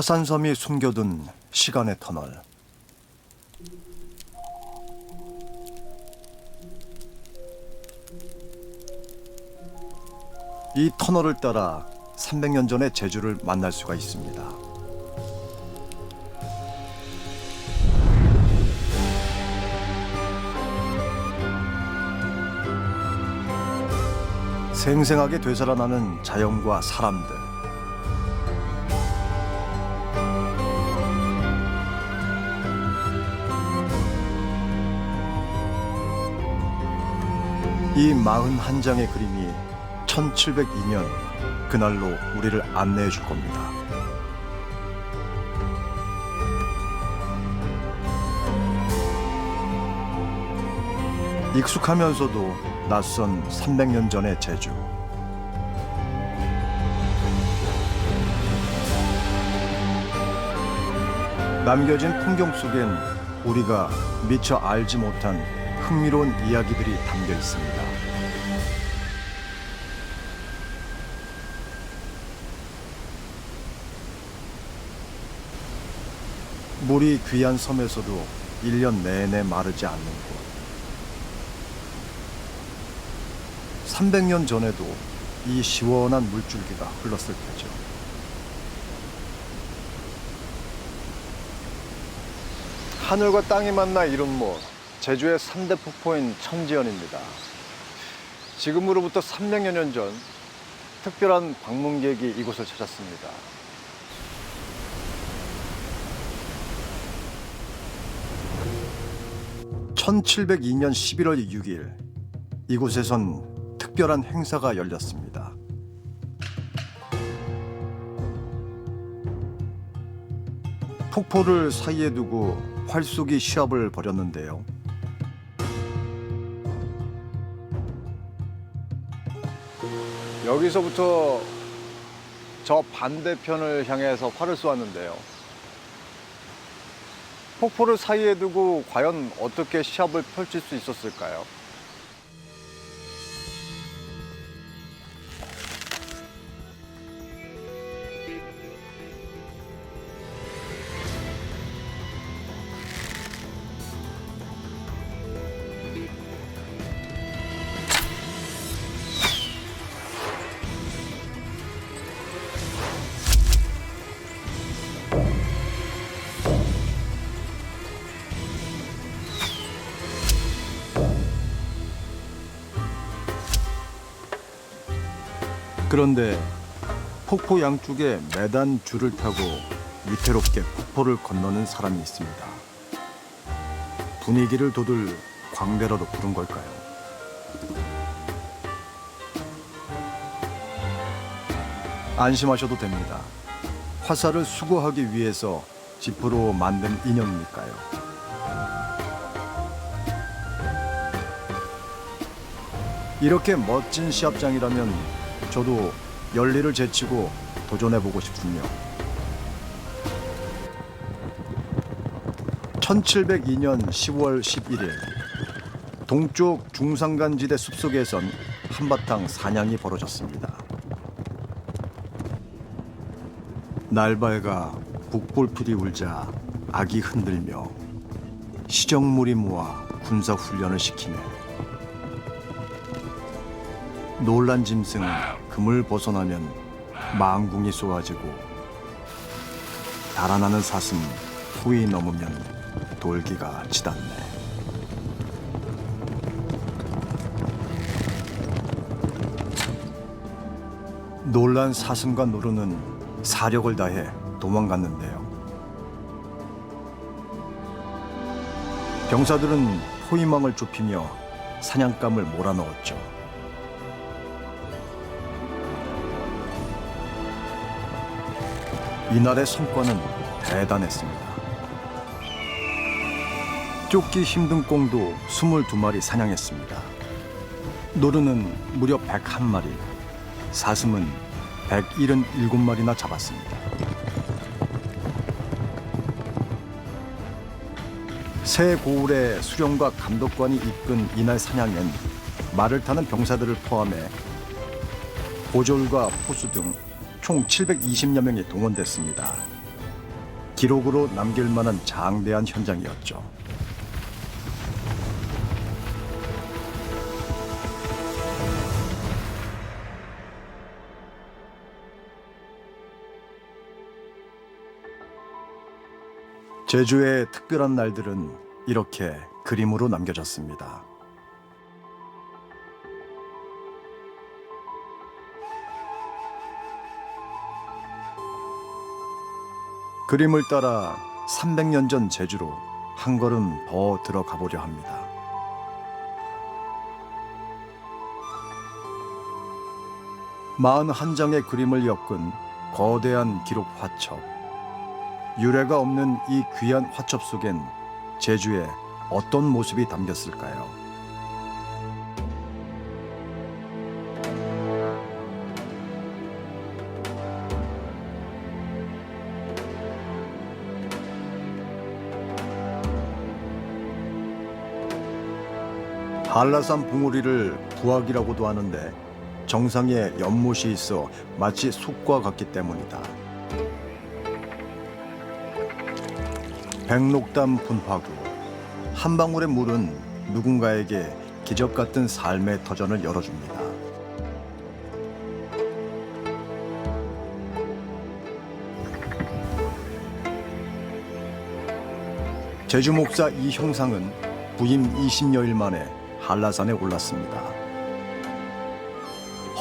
화산섬이 숨겨둔 시간의 터널. 이 터널을 따라 300년 전의 제주를 만날 수가 있습니다. 생생하게 되살아나는 자연과 사람들. 이 41장의 그림이 1702년 그날로 우리를 안내해 줄 겁니다. 익숙하면서도 낯선 300년 전의 제주. 남겨진 풍경 속엔 우리가 미처 알지 못한 흥미로운 이야기들이 담겨 있습니다. 물이 귀한 섬에서도 1년 내내 마르지 않는 곳. 300년 전에도 이 시원한 물줄기가 흘렀을 테죠. 하늘과 땅이 만나 이룬 모 제주의 3대 폭포인 청지연입니다. 지금으로부터 300여 년 전 특별한 방문객이 이곳을 찾았습니다. (1702년 11월 6일) 이곳에선 특별한 행사가 열렸습니다. 폭포를 사이에 두고 활쏘기 시합을 벌였는데요. 여기서부터 저 반대편을 향해서 활을 쏘았는데요. 폭포를 사이에 두고 과연 어떻게 시합을 펼칠 수 있었을까요? 그런데 폭포 양쪽에 매단 줄을 타고 위태롭게 폭포를 건너는 사람이 있습니다. 분위기를 돋을 광대라도 부른 걸까요? 안심하셔도 됩니다. 화살을 수거하기 위해서 지프로 만든 인형이니까요. 이렇게 멋진 시합장이라면 저도 열리를 제치고 도전해보고 싶군요. 1702년 10월 11일 동쪽 중산간지대 숲속에선 한바탕 사냥이 벌어졌습니다. 날발과 북볼필이 울자 악이 흔들며 시정물이 모아 군사 훈련을 시키네. 놀란 짐승은 금을 벗어나면 망궁이 쏘아지고 달아나는 사슴 후이 넘으면 돌기가 치닫네. 놀란 사슴과 노루는 사력을 다해 도망갔는데요. 병사들은 포위망을 좁히며 사냥감을 몰아넣었죠. 이날의 성과는 대단했습니다. 쫓기 힘든 꽁도 22마리 사냥했습니다. 노루는 무려 101마리, 사슴은 177마리나 잡았습니다. 새 고을의 수령과 감독관이 이끈 이날 사냥엔 말을 타는 병사들을 포함해 고졸과 포수 등 총 720여 명이 동원됐습니다. 기록으로 남길 만한 장대한 현장이었죠. 제주의 특별한 날들은 이렇게 그림으로 남겨졌습니다. 그림을 따라 300년 전 제주로 한 걸음 더 들어가 보려 합니다. 마흔 한 장의 그림을 엮은 거대한 기록 화첩. 유례가 없는 이 귀한 화첩 속엔 제주의 어떤 모습이 담겼을까요? 한라산 봉우리를 부학이라고도 하는데 정상에 연못이 있어 마치 숲과 같기 때문이다. 백록담 분화구 한 방울의 물은 누군가에게 기적 같은 삶의 터전을 열어줍니다. 제주 목사 이 형상은 부임 20여일 만에 한라산에 올랐습니다.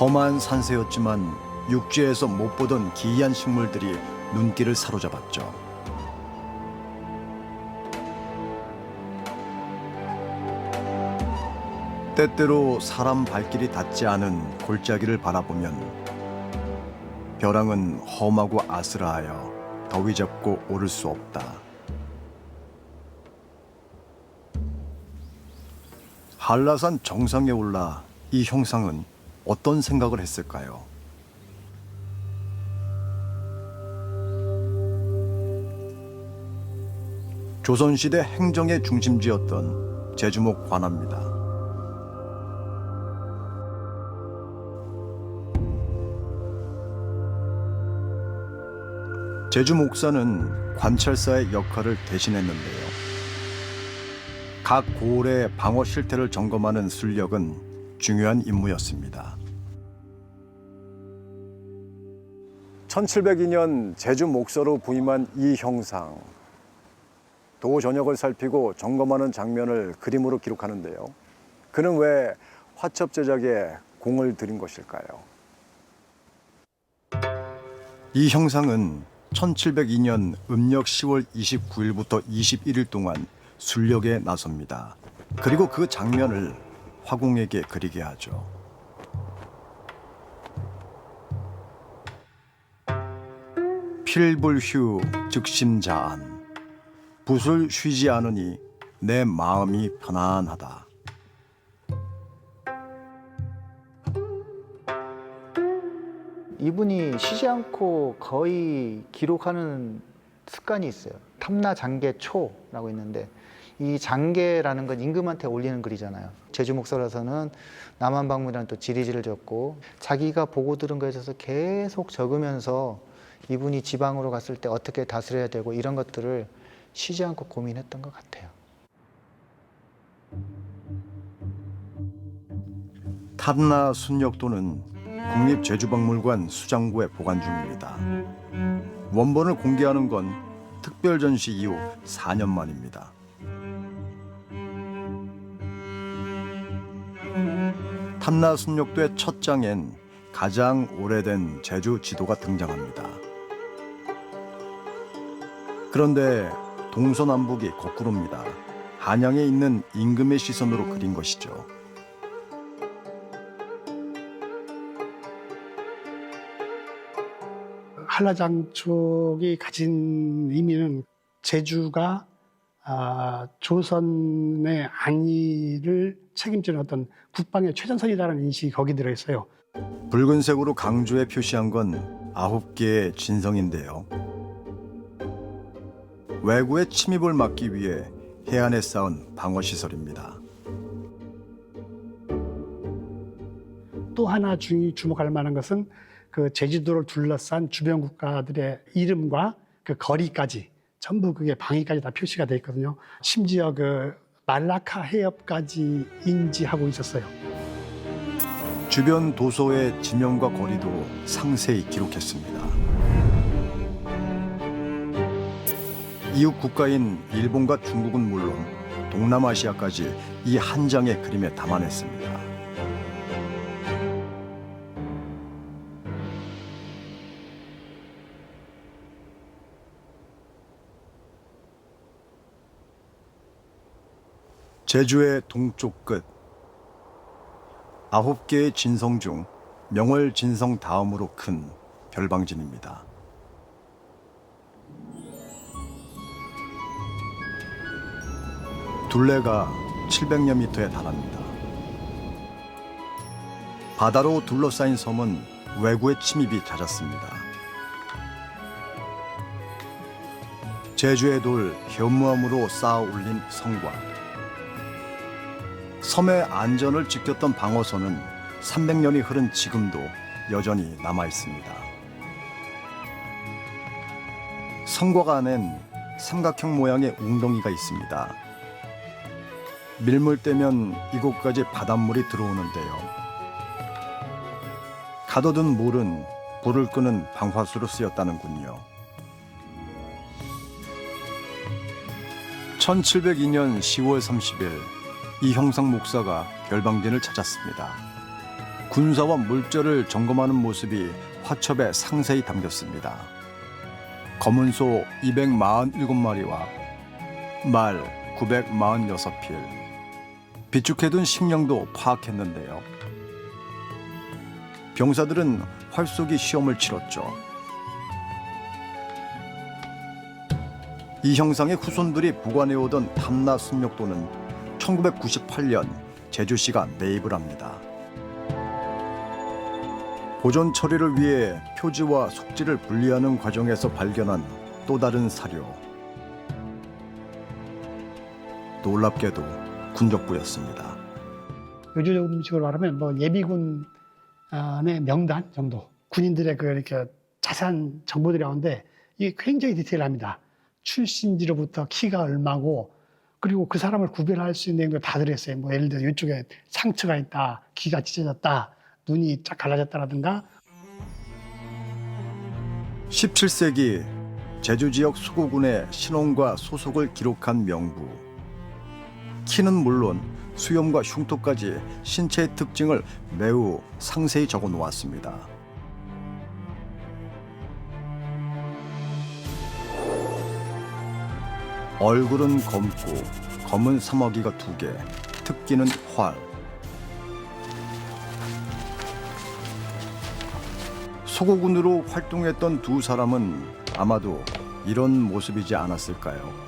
험한 산세였지만 육지에서 못 보던 기이한 식물들이 눈길을 사로잡았죠. 때때로 사람 발길이 닿지 않은 골짜기를 바라보면 벼랑은 험하고 아스라하여 더위 잡고 오를 수 없다. 한라산 정상에 올라 이 형상은 어떤 생각을 했을까요? 조선시대 행정의 중심지였던 제주목 관아입니다. 제주 목사는 관찰사의 역할을 대신했는데요. 각 고을의 방어 실태를 점검하는 순력은 중요한 임무였습니다. 1702년 제주 목서로 부임한 이 형상. 도 전역을 살피고 점검하는 장면을 그림으로 기록하는데요. 그는 왜 화첩 제작에 공을 들인 것일까요? 이 형상은 1702년 음력 10월 29일부터 21일 동안 순력에 나섭니다. 그리고 그 장면을 화공에게 그리게 하죠. 필불휴 즉심자안 붓을 쉬지 않으니 내 마음이 편안하다. 이분이 쉬지 않고 거의 기록하는 습관이 있어요. 탐나 장계 초라고 있는데 이 장계라는 건 임금한테 올리는 글이잖아요. 제주 목사라서는 남한 방문이라는 또 지리지를 적고 자기가 보고 들은 거에 있어서 계속 적으면서 이분이 지방으로 갔을 때 어떻게 다스려야 되고 이런 것들을 쉬지 않고 고민했던 것 같아요. 탐나 순력도는 국립제주박물관 수장고에 보관 중입니다. 원본을 공개하는 건 특별 전시 이후 4년 만입니다. 탐나 순력도의 첫 장엔 가장 오래된 제주 지도가 등장합니다. 그런데 동서남북이 거꾸로입니다. 한양에 있는 임금의 시선으로 그린 것이죠. 한라장촉이 가진 의미는 제주가 아, 조선의 안위를 책임지는 어떤 국방의 최전선이라는 인식이 거기 들어 있어요. 붉은색으로 강조해 표시한 건 아홉 개의 진성인데요. 외구의 침입을 막기 위해 해안에 쌓은 방어 시설입니다. 또 하나 주, 주목할 만한 것은 그 제주도를 둘러싼 주변 국가들의 이름과 그 거리까지 전부 그게 방위까지 다 표시가 돼 있거든요. 심지어 그 말라카 해협까지 인지하고 있었어요. 주변 도서의 지명과 거리도 상세히 기록했습니다. 이웃 국가인 일본과 중국은 물론 동남아시아까지 이 한 장의 그림에 담아냈습니다. 제주의 동쪽 끝 아홉 개의 진성 중 명월 진성 다음으로 큰 별방진입니다. 둘레가 700여 미터에 달합니다. 바다로 둘러싸인 섬은 외구의 침입이 잦았습니다. 제주의 돌 현무암으로 쌓아 올린 성곽. 섬의 안전을 지켰던 방어선은 300년이 흐른 지금도 여전히 남아 있습니다. 성곽 안엔 삼각형 모양의 웅덩이가 있습니다. 밀물 때면 이곳까지 바닷물이 들어오는데요. 가둬둔 물은 불을 끄는 방화수로 쓰였다는군요. 1702년 10월 30일 이형상 목사가 별방진을 찾았습니다. 군사와 물자를 점검하는 모습이 화첩에 상세히 담겼습니다. 검은 소 247마리와 말 946필, 비축해둔 식량도 파악했는데요. 병사들은 활쏘기 시험을 치렀죠. 이 형상의 후손들이 보관해오던 탐나 순력도는 1998년 제주시가 매입을 합니다. 보존 처리를 위해 표지와 속지를 분리하는 과정에서 발견한 또 다른 사료. 놀랍게도 군적부였습니다. 요즘 음식으로 말하면 뭐 예비군의 명단 정도 군인들의 그 이렇게 자세한 정보들이 나오는데 이게 굉장히 디테일합니다. 출신지로부터 키가 얼마고 그리고 그 사람을 구별할 수 있는 내용도 다 들어있어요. 뭐 예를 들어 이쪽에 상처가 있다, 귀가 찢어졌다, 눈이 쫙 갈라졌다라든가 17세기 제주 지역 수고군의 신원과 소속을 기록한 명부. 키는 물론 수염과 흉터까지 신체의 특징을 매우 상세히 적어 놓았습니다. 얼굴은 검고 검은 사마귀가 두 개, 특기는 활. 소고군으로 활동했던 두 사람은 아마도 이런 모습이지 않았을까요?